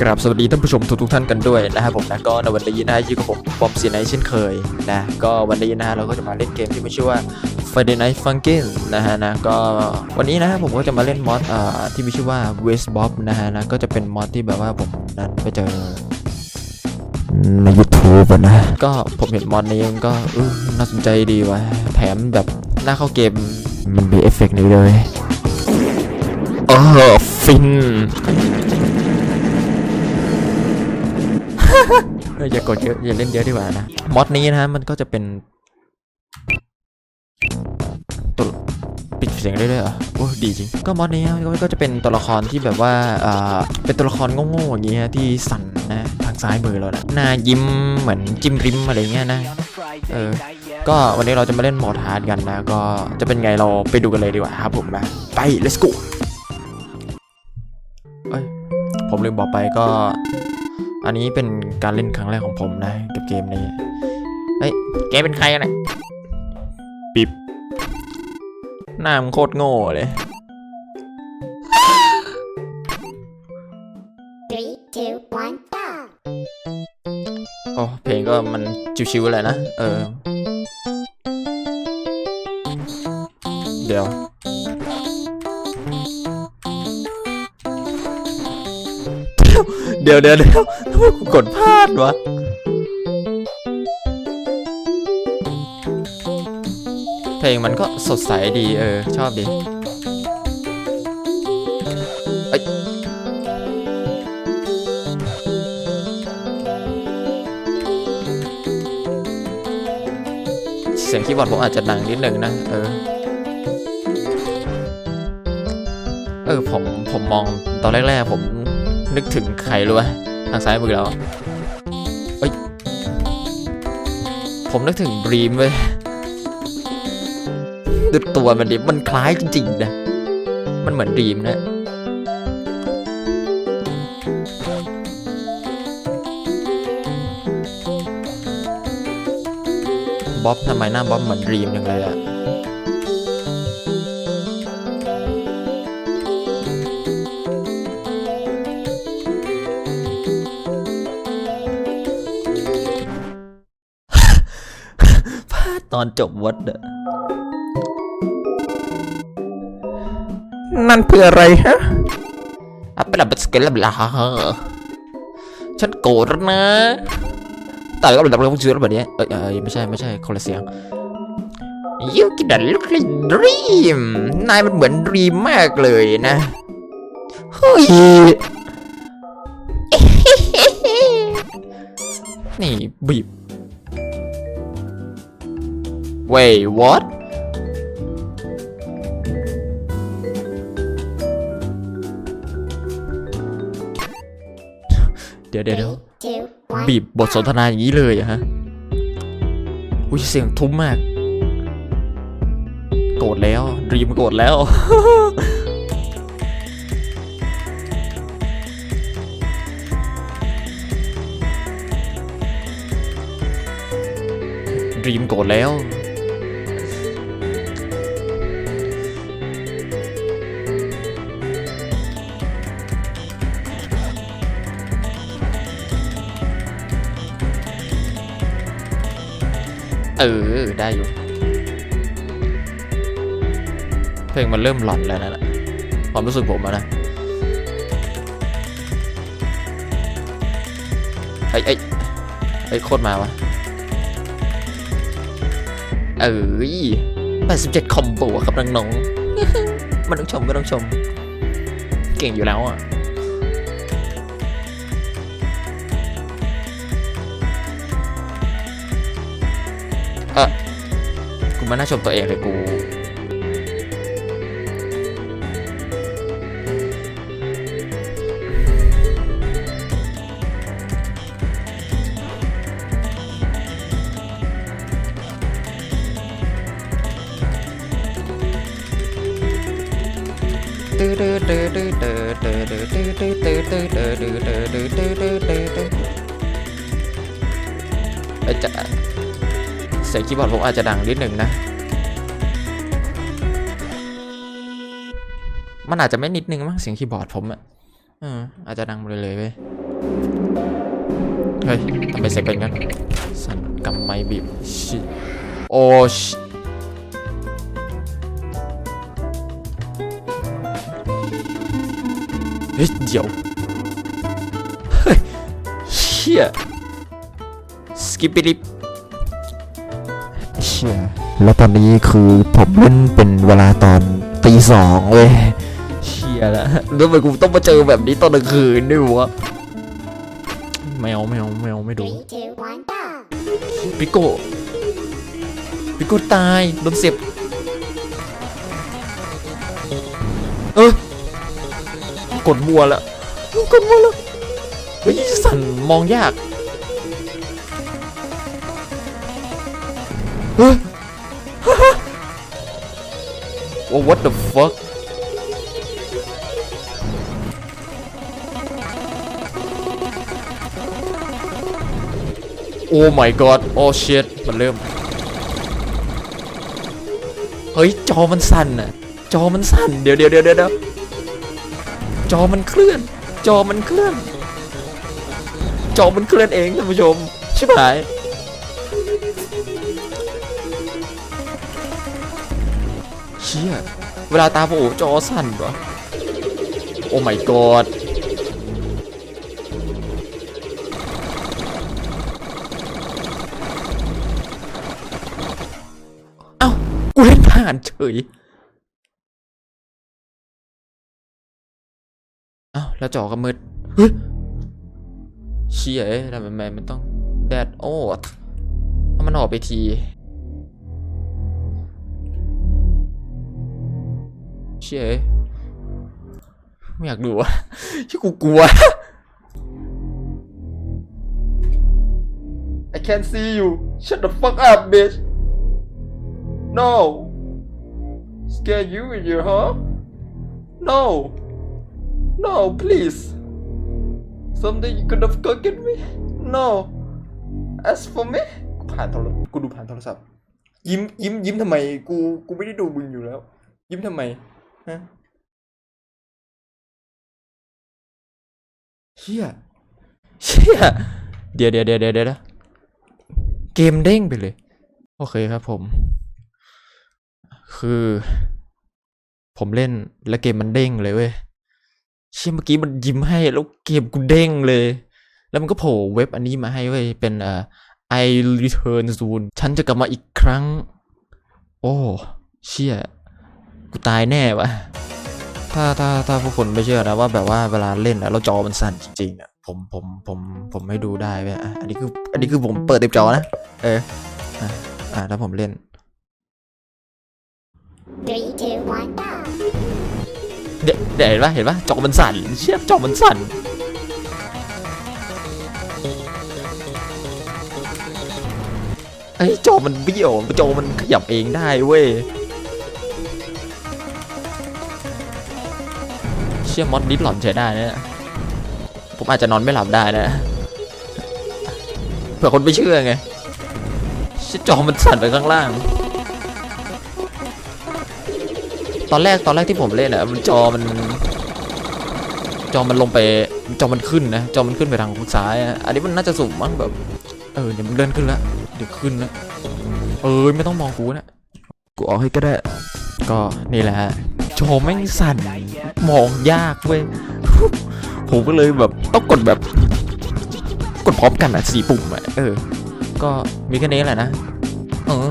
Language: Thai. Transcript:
กราบสวัสดีท่านผู้ชมทุกทุกๆท่านกันด้วยนะครับผมนะก็ในวันนี้นะอยู่กับผมบอมซีไนเช่นเคยนะก็วันนี้นะเราก็จะมาเล่นเกมที่มีชื่อว่า Friday Night Funkin' นะฮะนะก็วันนี้นะผมก็จะมาเล่นมอดอ่าที่มีชื่อว่า West Bob นะฮะนะก็จะเป็นมอดที่แบบว่าผมนั้นไปเจอใน YouTube อะนะ ก็ผมเห็นมอดนี้มันก็เออน่าสนใจดีว่ะแถมแบบหน้าเข้าเกมมันมีเอฟเฟกต์นี้เลยเออฟิน เอออย่ากดเยอะอย่าเล่นเยอะดีกว่านะมอดนี้นะฮะมันก็จะเป็นตัวปิดเสียงได้ด้วยเหรอโอ้ดีจริง ก็มอดนี้ก็จะเป็นตัวละครที่แบบว่าอ่าเป็นตัวละครโง่ๆอย่างเงี้ยที่สั่นนะทางซ้ายมือเรานะหน้ายิ้มเหมือนจิ้มริมอะไรเงี้ยนะเออก็วันนี้เราจะมาเล่นโหมดฮาร์ดกันนะ ก็จะเป็นไงเราไปดูกันเลยดีกว่าครับผมนะไป let's go เอ้ยผมลืมบอกไปก็ อันนี้เป็นการเล่นครั้งแรกของผมนะ กับเกมนี้ เฮ้ย แกเป็นใครกันเนี่ยปิบหน้ามึงโคตรโง่เลย Three, two, one, go! โอ้เพลงก็มันชิวๆเลยนะ เออ เดี๋ยว เดี๋ยวเดี๋ยวเดี๋ยวทำไมกูกดพลาดวะเพลงมันก็สดใสดีเออ ชอบดีเสียงคีย์บอร์ดผมอาจจะดังนิดนึงนะ เออ เออผมผมมองตอนแรกๆผม นึกถึงใครรู้ไหมทางซ้ายมือเราเอ้ยผมนึกถึงบรีมเว้ยดูตัวมันดิมันคล้ายจริงๆนะมันเหมือนดรีมนะบ๊อบทำไมหน้าบ๊อบเหมือนดรีมจังเลยอะ ตอนจบวัดอะนั่นเพื่ออะไรฮะอัปเปะบัสเกลบลาฉันโกรธแล้วนะแต่ก็แบบเราชื่อแบบนี้เอ้ยเอ้ยไม่ใช่ไม่ใช่คนละเสียง You get a look like dream นายมันเหมือนดรีมมากเลยนะเฮ้ยนี่บีบ Wait what เดี๋ยวเดี๋ยวเดี๋ยว Three, two, one. บีบบทสนทนาอย่างนี้เลยอะฮะอุ้ยเสียงทุ้มมาก โกรธแล้วดรีมโกรธแล้วดรีมโกรธแล้ว เออ ได้อยู่ เพลงมันเริ่มหลอนแล้วนะความรู้สึกผมนะไอ้ไอ้ไอ้โคตรมาวะ เอ้ย87 คอมโบครับน้องๆ มันต้องชมก็ต้องชม เก่งอยู่แล้วอะ เออกูมาน่าชมตัวเองเลยกูเอ้ยจะเสียงคีย์บอร์ดผมอาจจะดังนิดหนึ่งนะ มันอาจจะไม่นิดนึงมั้งเสียงคีย์บอร์ดผมอะอออาจจะดังไปเลยเว้ย เฮ้ยทำไมเสียงเป็นงั้นสั่นกำไม้บีบชิโอชเฮ้ยเดี๋ยวเฮ้ยเชี่ยสกิปปี้ดิป ชี่ยแล้วตอนนี้คือผมเล่นเป็นเวลาตอนตีสองเว้ยเชี่ยแล้วแล้วทำไมกูต้องมาเจอแบบนี้ตอนกลางคืนด้วยวะไม่เอาไม่เอาไม่เอาไม่ดูปิโก้ปิโก้ตายโดนเสียบเออกดมัวล้วกดมัวล้วเฮ้ยสั่นมองยาก ว่า what the fuck โอ้ my god โอ้ shit มันเริ่ม เฮ้ย จอมันสั่นอะจอมันสั่น เดี๋ยวเดี๋ยวเดี๋ยวเดี๋ยวจอมันเคลื่อน จอมันเคลื่อน จอมันเคลื่อนเองท่านผู้ชม ชิบหาย ชี่ยเวลาตาโผล่จอสั่นวะโอ้ my god เอ้ากูเล่นผ่านเฉยเอ้าแล้วจอก็มืดเฮ้ยเชี่ยเอ้ยทำไมมันต้องแดดโอ้ถ้ามันออกไปที เชี่ยเอ้ยไม่อยากดูวะที่กูกลัว I can't see you shut the fuck up bitch no scare you in your huh no no please someday you could have forget me no as for me กูผ่านโทรกูดูผ่านโทรศัพท์ยิ้มยิ้มยิ้มทำไมกูกูไม่ได้ดูมึงอยู่แล้ว ยิ้มทำไม ฮะเชียเชียเดี๋ยวเดี๋ยวเดี๋ยวเดี๋ยวเดี๋ยวเกมเด้งไปเลย โอเคครับผม คือ ผมเล่นแล้วเกมมันเด้งเลยเว้ยเชี่ยเมื่อกี้มันยิ้มให้แล้วเกมกูเด้งเลย แล้วมันก็โผล่เว็บอันนี้มาให้เว้ยเป็นเอ่อ I return soon ฉันจะกลับมาอีกครั้ง โอ้ เชี่ย กูตายแน่วะถ้าถ้าถ้าพวกคนไม่เชื่อนะว่าแบบว่าเวลาเล่นอะแล้วจอมันสั่นจริงๆอะผมผมผมผมให้ดูได้เว้ยอะอันนี้คืออันนี้คือผมเปิดเต็มจอนะ เออ อะอะแล้วผมเล่น Three, two, one, go. เดี๋ยวเดี๋ยวเห็นปะเห็นปะจอมันสั่นเชี่ยจอมันสั่นไอ้ยจอมันเบี้ยวจอมันขยับเองได้เว้ย ชี่ยมอดดิสหลอนใช้ได้นะผมอาจจะนอนไม่หลับได้นะเผื่อคนไม่เชื่อไงชี่ยจอมันสั่นไปข้างล่าง ตอนแรกตอนแรกที่ผมเล่นอะมันจอมัน จอมันลงไป จอมันขึ้นนะ จอมันขึ้นไปทางซ้ายอ,อันนี้มันน่าจะสุ่มมั้งแบบ เออเดี๋ยวมันเลื่อนขึ้นแล้วเดี๋ยวขึ้นแล้วเออไม่ต้องมองกูนะ กูออกให้ก็ได้ ก็นี่แหละฮะ จอแม่งสั่นมองยากเว้ยผมก็เลยแบบต้องกดแบบ กดพร้อมกันอะสี่ปุ่มอะเออ ก็มีแค่นี้แหละนะ เออ